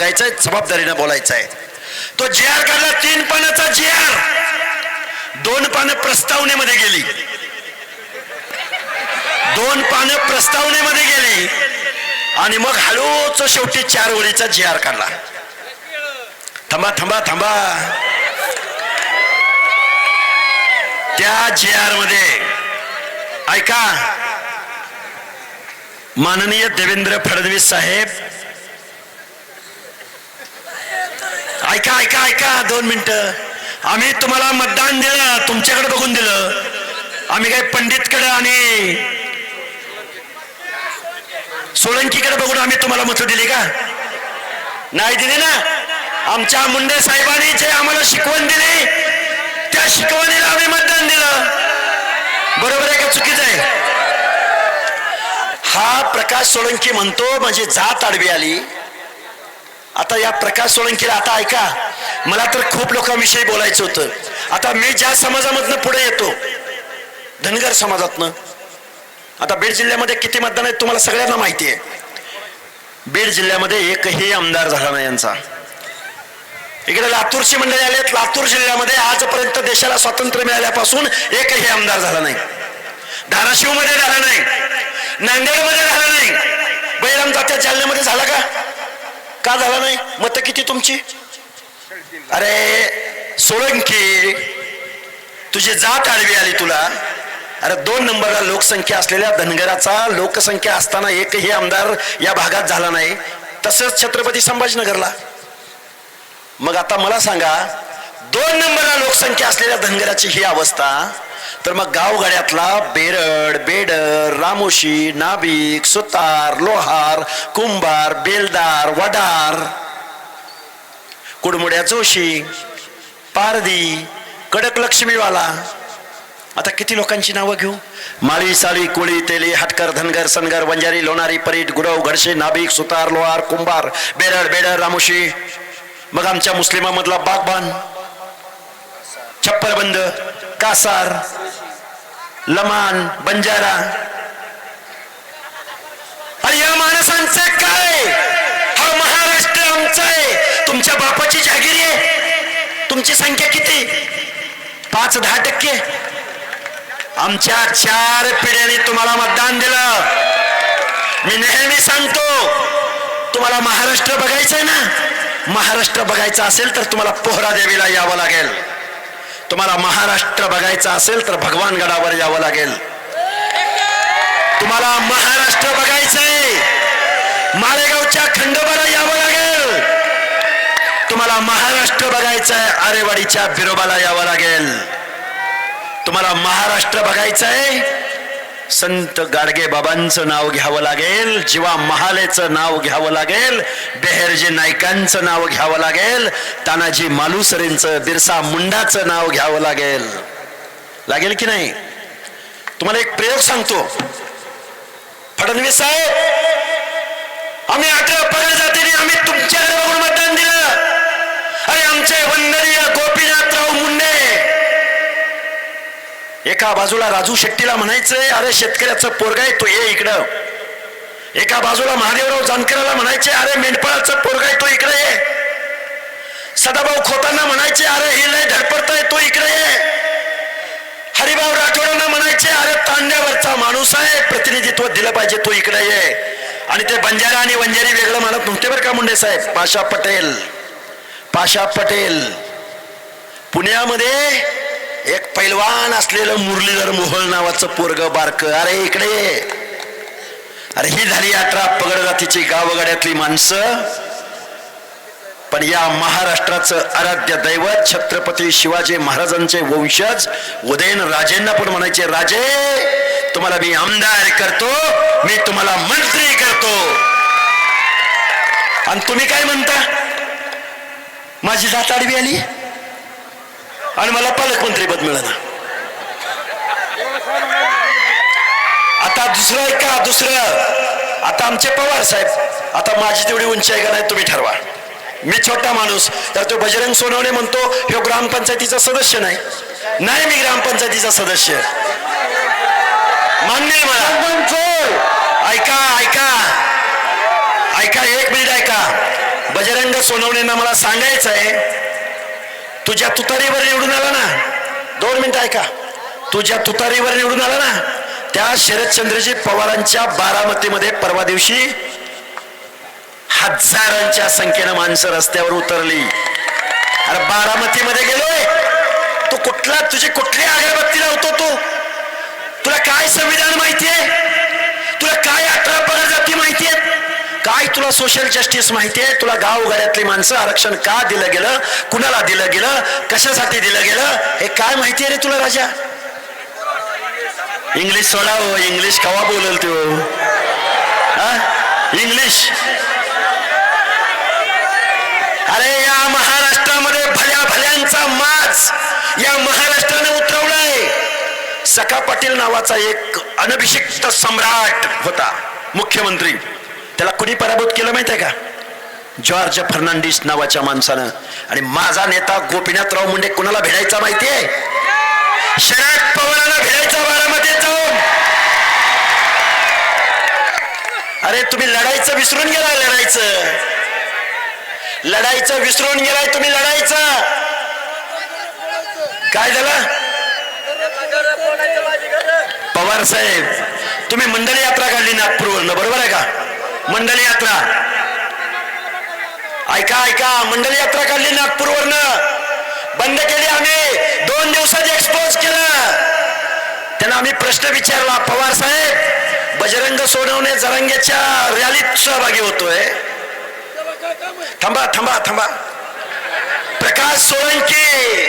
वागायचंय जबाबदारीनं बोलायचंय. तो जे आर काढला तीन पानाचा जे आर दोन पानं प्रस्तावनेमध्ये गेली. दोन पानं प्रस्तावनेमध्ये गेली. आणि मग हळूच शेवटी चार ओळीचा जे आर काढला. थांबा थांबा थांबा. त्या जे आरमध्ये ऐका. माननीय देवेंद्र फडणवीस साहेब ऐका ऐका ऐका दोन मिनटं. आम्ही तुम्हाला मतदान दिलं तुमच्याकडे बघून दिलं. आम्ही काय पंडितकडे आणि सोळंकीकडे बघून आम्ही तुम्हाला मतं दिली का? नाही दिली ना? आमच्या मुंडे साहेबांनी जे आम्हाला शिकवण दिली त्या शिकवणीला आम्ही मतदान दिलं. बरोबर आहे का? चुकीचं आहे. हा प्रकाश सोळंकी म्हणतो म्हणजे जात आडवी आली. आता या प्रकाश सोळंकीला आता ऐका. मला तर खूप लोकांविषयी बोलायचं होतं. आता मी ज्या समाजामधनं पुढे येतो धनगर समाजातनं आता बीड जिल्ह्यामध्ये किती मतदान आहेत तुम्हाला सगळ्यांना माहिती आहे. बीड जिल्ह्यामध्ये एकही आमदार झाला नाही यांचा. इकडे लातूरची मंडळी आलेत लातूर जिल्ह्यामध्ये आजपर्यंत देशाला स्वातंत्र्य मिळाल्यापासून एकही आमदार झाला नाही. धाराशिवमध्ये झाला नाही. नांदेडमध्ये झाला नाही. बैराम जात्या जालन्यामध्ये झाला का? का झाला नाही? मत किती तुमची? अरे सोळंकी तुझी जात आडवी आली तुला. अरे दोन नंबरला लोकसंख्या असलेल्या धनगराचा लोकसंख्या असताना एकही आमदार या भागात झाला नाही. तसंच छत्रपती संभाजीनगरला. मग आता मला सांगा दोन नंबरला लोकसंख्या असलेल्या धनगराची ही अवस्था तर मग गावगाड्यातला बेरड बेडर रामोशी नाभिक सुतार लोहार कुंभार बेलदार वडार कुडमुड्या जोशी पारदी कडक लक्ष्मीवाला. आता किती लोकांची नावं घेऊ? माळी साळी कोळी तेली हटकर धनगर सनगर वंजारी लोणारी परीट गुडव घडशे नाभिक सुतार लोहार कुंभार बेरड बेडर रामोशी. मग आमच्या मुस्लिमामधला बागबान छप्परबंद कासार लमान बंजारा अरे या माणसांचं काय? हा महाराष्ट्र आमचा आहे. तुमच्या बापाची जागिरी आहे. तुमची संख्या किती? पाच दहा टक्के. आमच्या चार पिढ्याने तुम्हाला मतदान दिलं. मी नेहमी सांगतो तुम्हाला महाराष्ट्र बघायचंय ना? महाराष्ट्र बघायचं असेल तर तुम्हाला पोहरा देवीला यावं लागेल. तुम्हाला महाराष्ट्र बघायचा असेल तर भगवान गडावर यावं लागेल. तुम्हाला महाराष्ट्र बघायचंय. मालेगावच्या खंडोबाला यावं लागेल. तुम्हाला महाराष्ट्र बघायचंय. आरेवाडीच्या बिरोबाला यावं लागेल. तुम्हाला महाराष्ट्र बघायचंय. संत गाडगे बाबांचं नाव घ्यावं लागेल जीवा महालेचं नाव घ्यावं लागेल बेहेरजी नायकांचं नाव घ्यावं लागेल तानाजी मालुसरेंचं बिरसा मुंडाचं नाव घ्यावं लागेल. लागेल की नाही? तुम्हाला एक प्रयोग सांगतो. फडणवीस साहेब आम्ही अठरा पगार जातीने आम्ही तुमच्या एका बाजूला राजू शेट्टीला म्हणायचंय अरे शेतकऱ्याचं पोरगा आहे तो ये इकडं. एका बाजूला महादेवराव जानकराला म्हणायचे अरे मेंढपाळाचं पोरगा आहे तो इकडे ये. सदाभाऊ खोतांना म्हणायचे अरे हे लय धडपडताय तो इकडे ये. हरिभाऊ राठोडांना म्हणायचे अरे तांड्यावरचा माणूस आहे प्रतिनिधित्व दिलं पाहिजे तो इकडे ये. आणि ते बंजारा आणि वंजारी वेगळं म्हणत नव्हते बरं का मुंडे साहेब? पाशा पटेल. पाशा पटेल. पुण्यामध्ये एक पैलवान असलेलं मुरलीधर मोहोळ नावाचं पोरग बारक. अरे इकडे अरे ही झाली यात्रा पगड जातीची गावगाड्यातली माणसं. पण या महाराष्ट्राचं आराध्य दैवत छत्रपती शिवाजी महाराजांचे वंशज उदयन राजेंना पण म्हणायचे राजे तुम्हाला मी आमदार करतो मी तुम्हाला मंत्री करतो. आणि तुम्ही काय म्हणता? माझी जात आडवी आली? आणि मला पालकमंत्रीपद मिळालं. आता दुसरं आहे का दुसरं. आता आमचे पवार साहेब आता माझी तेवढी उंची आहे का नाही तुम्ही ठरवा. मी छोटा माणूस तर तो बजरंग सोनवणे म्हणतो ह्यो ग्रामपंचायतीचा सदस्य नाही. नाही मी ग्रामपंचायतीचा सदस्य. मान्य आहे मला. ऐका ऐका. ऐका एक मिनिट ऐका. बजरंग सोनवणेंना मला सांगायचं आहे तुझ्या तुतारीवर निवडून आला ना. दोन मिनिटं ऐका. तुझ्या तुतारीवर निवडून आला ना त्या शरदचंद्रजी पवारांच्या बारामतीमध्ये परवा दिवशी हजारांच्या संख्येनं माणसं रस्त्यावर उतरली. अरे बारामतीमध्ये गेलोय. तू कुठला तुझी कुठली अगरबत्ती लावतो तू? तुला काय संविधान माहितीये? काय तुला सोशल जस्टिस माहितीये तुला गावगाड्यातली माणसं आरक्षण का दिलं गेलं? कुणाला दिलं गेलं? कशासाठी दिलं गेलं? हे काय माहितीये रे तुला राजा? इंग्लिश सोडा हो, इंग्लिश कवा बोलल तो हो? इंग्लिश अरे या महाराष्ट्रामध्ये भल्या भल्यांचा माज या महाराष्ट्राने उतरवलाय. सखा पाटील नावाचा एक अनभिषिक्त सम्राट होता मुख्यमंत्री. त्याला कुणी पराभूत केलं माहितीये का? जॉर्ज फर्नांडिस नावाच्या माणसानं. आणि माझा नेता गोपीनाथराव मुंडे कुणाला भेटायचा माहितीये? शरद पवाराला भेटायचा बारामतीत जाऊन. अरे तुम्ही लढायचं विसरून गेला लढायचं लढायचं विसरून गेलाय तुम्ही लढायचं काय झालं? पवार साहेब तुम्ही मंडळी यात्रा काढली नागपूरवरनं बरोबर आहे का? मंडळी यात्रा. ऐका ऐका मंडली यात्रा काढली नागपूरवरनं. बंद केली आम्ही. दोन दिवसात एक्सपोज केलं. त्यांना आम्ही प्रश्न विचारला पवार साहेब बजरंग सोनवणे जरंगेच्या रॅलीत सहभागी होतोय. थांबा थांबा थांबा. प्रकाश सोळंकी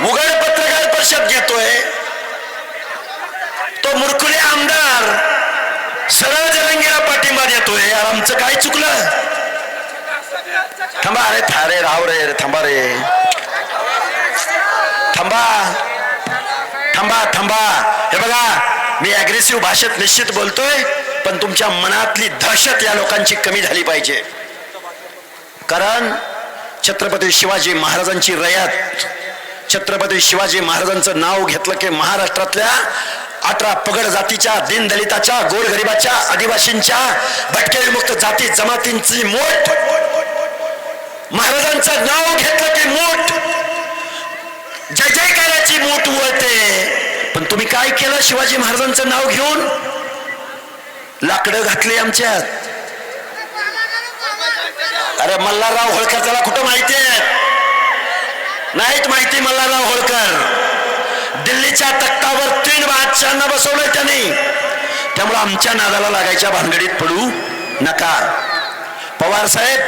उघड पत्रकार परिषद घेतोय. तो मुरकुले आमदार. सरळ जरंगीला पाठिंबा देतोय. यार आमचं काय चुकलं? थांबा अरे थारे राव रे रे, थांबा रे. थांबा. थांबा थांबा. हे बघा मी अग्रेसिव्ह भाषेत निश्चित बोलतोय पण तुमच्या मनातली दहशत या लोकांची कमी झाली पाहिजे. कारण छत्रपती शिवाजी महाराजांची रयात छत्रपती शिवाजी महाराजांचं नाव घेतलं की महाराष्ट्रातल्या अठरा पगड जातीच्या दीनदलिताच्या गोरगरिबाच्या आदिवासींच्या भटके मुक्त जाती जमातींची मोठ. महाराजांचं नाव घेतलं की मोठ. जय जयकाराची मोठ वळते. पण तुम्ही काय केलं शिवाजी महाराजांचं नाव घेऊन? लाकडं घातली आमच्यात. अरे मल्हारराव होळकर त्याला कुठं माहिती आहे? नाहीत माहिती मल्हारराव होळकर. दिल्लीच्या तख्तावर तीन बादशाहांना बसवलंय त्याने. त्यामुळे आमच्या नादाला लागायच्या भानगडीत पडू नका. पवार साहेब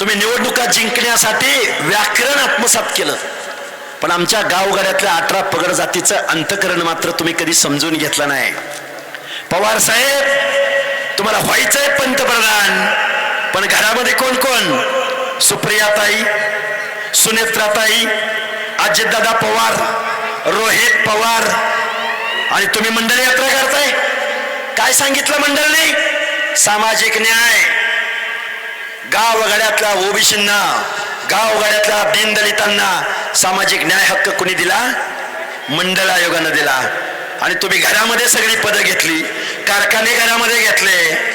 तुम्ही निवडणुका जिंकण्यासाठी व्याकरण आत्मसात केलं. पण आमच्या गावगाड्यातल्या अठरा पगड जातीचं अंतकरण मात्र तुम्ही कधी समजून घेतलं नाही. पवार साहेब तुम्हाला व्हायचंय पंतप्रधान पण घरामध्ये कोण कोण? सुप्रियाताई सुनेत्राताई अजितदादा पवार रोहित पवार. आणि तुम्ही मंडळ यात्रा करताय? काय सांगितलं मंडळने सामाजिक न्याय. गावगाड्यातल्या ओबीसींना गावगाड्यातल्या दीनदलितांना सामाजिक न्याय हक्क कुणी दिला? मंडळ आयोगानं दिला. आणि तुम्ही घरामध्ये सगळी पदं घेतली कारखाने घरामध्ये घेतले.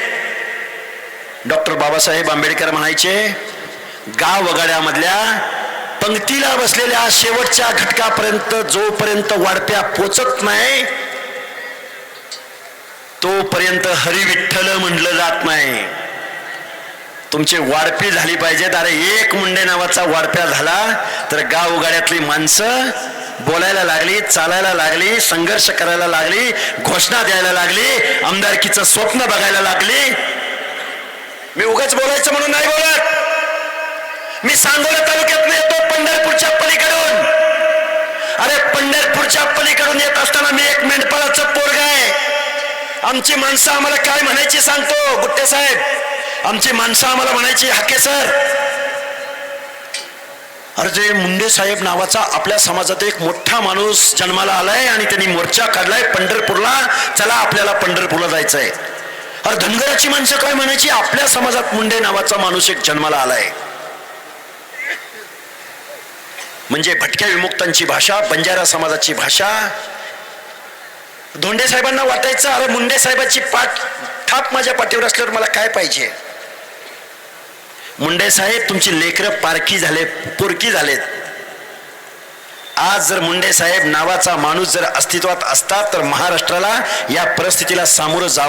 डॉक्टर बाबासाहेब आंबेडकर म्हणायचे गावगाड्यामधल्या पंक्तीला बसलेल्या शेवटच्या घटकापर्यंत जोपर्यंत वाढप्या पोचत नाही तोपर्यंत हरिविठ्ठल म्हणलं जात नाही. तुमची वाढपी झाली पाहिजेत. अरे एक मुंडे नावाचा वाढप्या झाला तर गावगाड्यातली माणसं बोलायला लागली चालायला लागली संघर्ष करायला लागली घोषणा द्यायला लागली आमदारकीचं स्वप्न बघायला लागली. मी उगाच बोलायचं म्हणून नाही बोलत. मी सांगोला तालुक्यात पंढरपूरच्या पलीकडून. अरे पंढरपूरच्या पलीकडून येत असताना मी एक मेंढपाळाचं पोरग आहे. आमची माणसं आम्हाला काय म्हणायची सांगतो गुट्टे साहेब? आमची माणसं आम्हाला म्हणायची हाके सर. अरे जे मुंडे साहेब नावाचा आपल्या समाजात एक मोठा माणूस जन्माला आलाय आणि त्यांनी मोर्चा काढलाय पंढरपूरला चला आपल्याला पंढरपूरला जायचंय. अरे धनगराची माणसं काय म्हणायची? आपल्या समाजात मुंडे नावाचा माणूस एक जन्माला आलाय. म्हणजे भटक्या विमुक्तांची भाषा बंजारा समाजाची भाषा. धोंडे साहेबांना वाटायचं अरे मुंडे साहेबांची पाठ थाप माझ्या पाठीवर असल्यावर मला काय पाहिजे? मुंडे साहेब तुमची लेकरं पारखी झाले पोरकी झालेत. आज जर मुंडे साहेब नावाचा माणूस जर अस्तित्वात असता तर महाराष्ट्राला या परिस्थितीला सामोरं जावं.